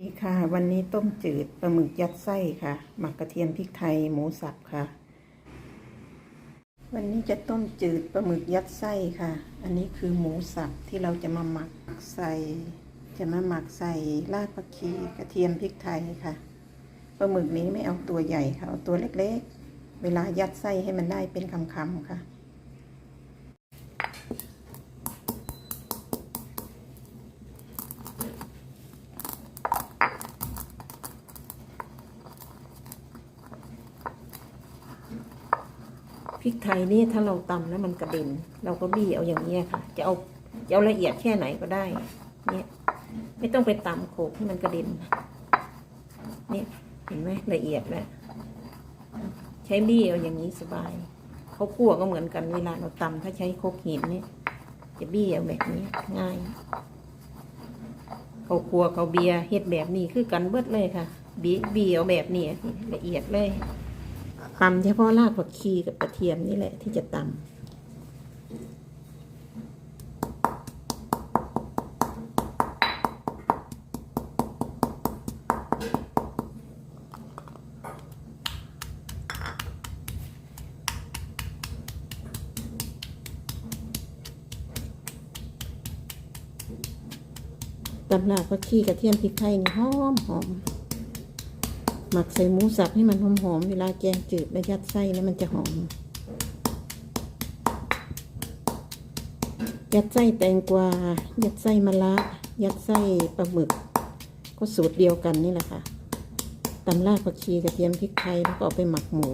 นี่ค่ะ วันนี้ต้มจืดปลาหมึกยัดไส้ค่ะ หมักกระเทียมพริกไทยหมูสับค่ะ วันนี้จะต้มจืดปลาหมึกยัดไส้ค่ะ อันนี้คือหมูสับที่เราจะมาหมักใส่ จะมาหมักใส่รากผักชีกระเทียมพริกไทยค่ะปลาหมึกนี้ไม่เอาตัวใหญ่ค่ะเอาตัวเล็กๆ เวลายัดไส้ให้มันได้เป็นคำๆค่ะ พริกไทยนี่ถ้าเราตำแล้วมันกระเด็น เราก็บี้เอาอย่างนี้ค่ะ จะเอาจะเอาละเอียดแค่ไหนก็ได้ เนี่ยไม่ต้องไปตำโขกให้มันกระเด็นเนี่ยเห็นไหมละเอียดแล้วใช้บี้เอาอย่างนี้สบายเขาคั่วก็เหมือนกันเวลาเราตำถ้าใช้โคกหินเนี่ยจะบี้เอาแบบนี้ง่ายเขาคั่วเขาเบียร์เฮ็ดแบบนี้คือกันเบิดเลยค่ะบี้บี้เอาแบบนี้ละเอียดเลย ตำเฉพาะรากผักชีกับกระเทียมนี่แหละที่จะตำตำรากผักชีกระเทียมพริกไทยนี่หอมหอม หมักใส่หมูสับให้มันหอมๆ เวลาแกงจืดแล้วยัดไส้แล้วมันจะหอม ยัดไส้แตงกวา ยัดไส้มะระ ยัดไส้ปลาหมึก ก็สูตรเดียวกันนี่แหละค่ะตำรากผักชีกระเทียมพริกไทยแล้วก็เอาไปหมักหมู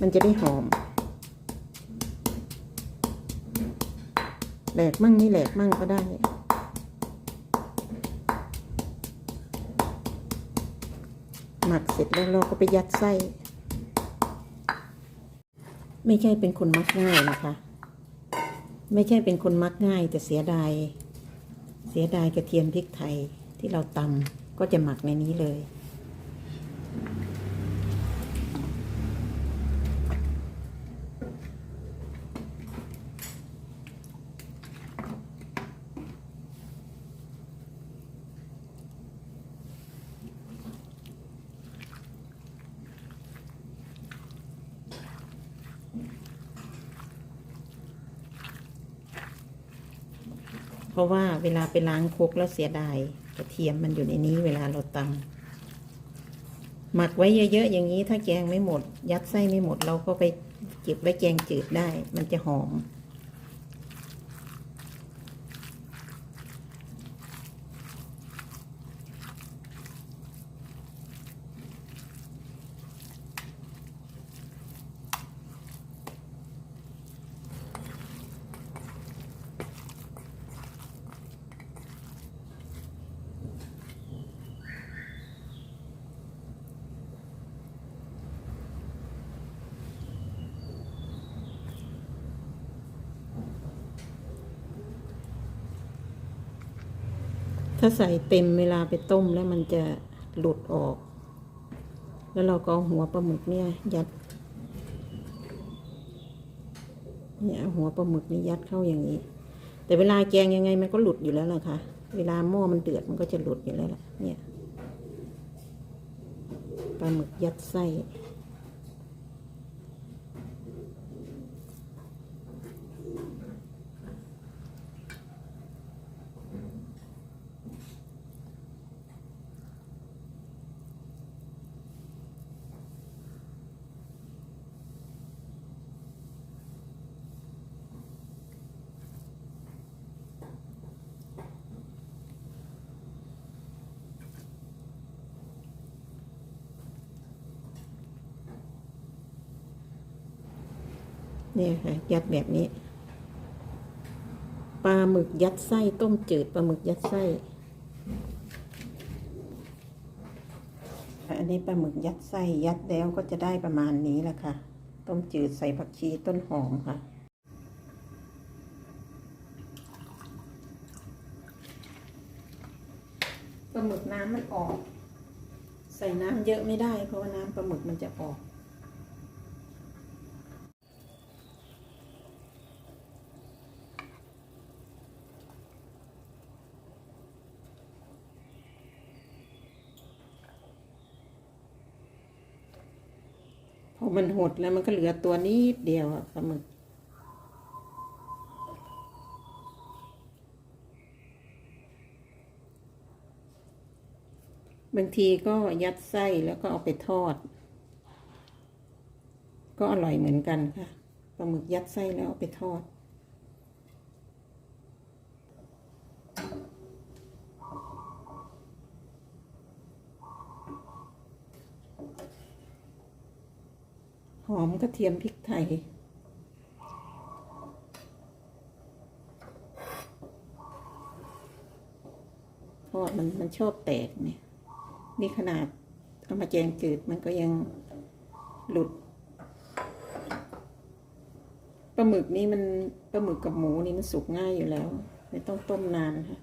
มันจะได้หอม แหลกมั่งไม่แหลกมั่งก็ได้ หมักเสร็จแล้วเราก็ไปยัดไส้ ไม่ใช่เป็นคนมักง่ายนะคะ ไม่ใช่เป็นคนมักง่าย แต่เสียดายเสียดายกระเทียมพริกไทยที่เราตำก็จะหมักในนี้เลย เพราะว่าเวลาไปล้างครกแล้วเสียดายกระเทียมมันอยู่ในนี้เวลาเราตำหมักไว้เยอะๆอย่างนี้ถ้าแกงไม่หมด ยัดไส้ไม่หมดเราก็ไปเก็บไว้แกงจืดได้ มันจะหอม ถ้าใส่เต็มเวลาไปต้มแล้วมันจะหลุดออก แล้วเราก็หัวปลาหมึกเนี่ยยัดเนี่ยหัวปลาหมึกนี่ยัดเข้าอย่างนี้ แต่เวลาแกงยังไงมันก็หลุดอยู่แล้วล่ะค่ะ เวลาหม้อมันเดือดมันก็จะหลุดอยู่แล้วล่ะ เนี่ยปลาหมึกยัดไส้ เนี่ยค่ะยัดแบบนี้ปลาหมึกยัดไส้ต้มจืดปลาหมึกยัดไส้ อันนี้ปลาหมึกยัดไส้ยัดแล้วก็จะได้ประมาณนี้แหละค่ะ ต้มจืดใส่ผักชีต้นหอมค่ะปลาหมึกน้ำมันออก ใส่น้ำเยอะไม่ได้ เพราะว่าน้ำปลาหมึกมันจะออก มันหดแล้วมันก็เหลือตัวนิดเดียวอะปลาหมึก บางทีก็ยัดไส้แล้วก็เอาไปทอด ก็อร่อยเหมือนกันค่ะปลาหมึกยัดไส้แล้วเอาไปทอด หอมกระเทียมพริกไทย ทอดมันมันชอบแตกเนี่ย นี่ขนาดเอามาแจงจืดมันก็ยังหลุดปลาหมึกนี่มันปลาหมึกกับหมูนี่มันสุกง่ายอยู่แล้ว ไม่ต้องต้มนานค่ะ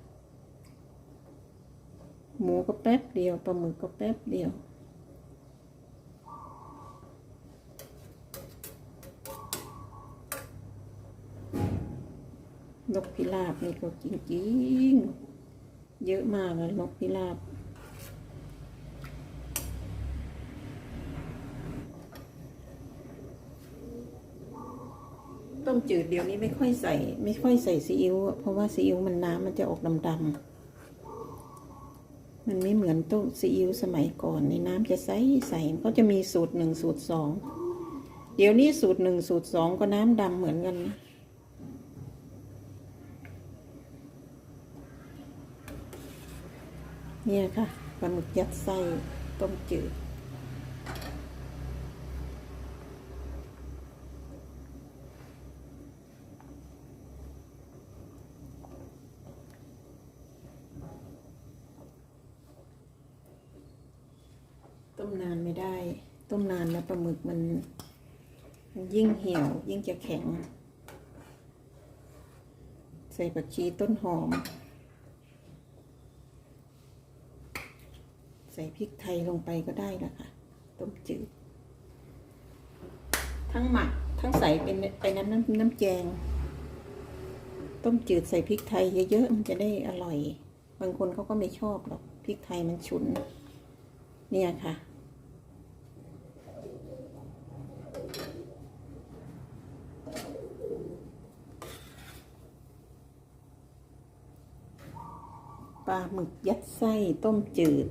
หมูก็แป๊บเดียวปลาหมึกก็แป๊บเดียว นกพิราบนี่ก็จริงๆ เยอะมากเลยนกพิราบต้มจืดเดี๋ยวนี้ไม่ค่อยใส่ ไม่ค่อยใส่ซีอิ๊วเพราะว่าซีอิ๊วมันน้ำมันจะออกดำๆมันไม่เหมือนต้มซีอิ๊วสมัยก่อนในน้ำจะใสใสก็จะมีสูตรหนึ่งสูตรสองเดี๋ยวนี้สูตรหนึ่งสูตรสองก็น้ำดำเหมือนกันนะ เนี่ยค่ะปลาหมึกยัดไส้ต้มจืดต้มนานไม่ได้ ต้มนานแล้วปลาหมึกมันมันยิ่งเหี่ยว ยิ่งจะแข็ง ใส่ผักชีต้นหอม ใส่พริกไทยลงไปก็ได้ล้วค่ะต้มจืด ทั้งหมักทั้งใส่เป็นไปน้ำน้ำน้ำแกงต้มจืดใส่พริกไทยเยอะๆมันจะได้อร่อย บางคนเขาก็ไม่ชอบหรอกพริกไทยมันฉุน เนี่ยค่ะปลาหมึกยัดไส้ต้มจืด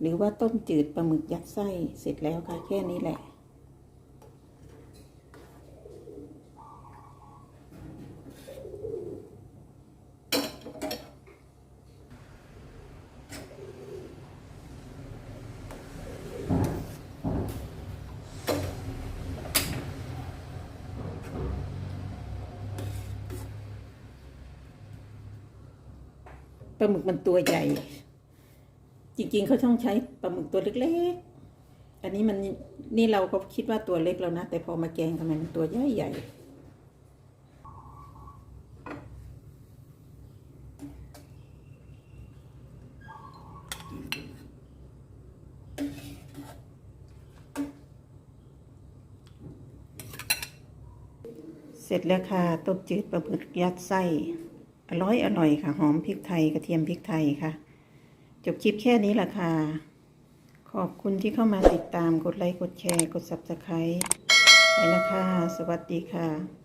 หรือว่าต้มจืดปลาหมึกยัดไส้เสร็จแล้วค่ะแค่นี้แหละ ปลาหมึกมันตัวใหญ่ จริงๆเขาต้องใช้ปลาหมึกตัวเล็กๆ อันนี้มันนี่เราก็คิดว่าตัวเล็กแล้วนะ แต่พอมาแกงทำไมมันตัวใหญ่ใหญ่เสร็จแล้วค่ะต้มจืดปลาหมึกยัดไส้ อร่อยอร่อยค่ะ หอมพริกไทยกระเทียมพริกไทยค่ะ จบคลิปแค่นี้แหละค่ะ ขอบคุณที่เข้ามาติดตามกดไลค์ กดแชร์ กด subscribe ไปนะคะ สวัสดีค่ะ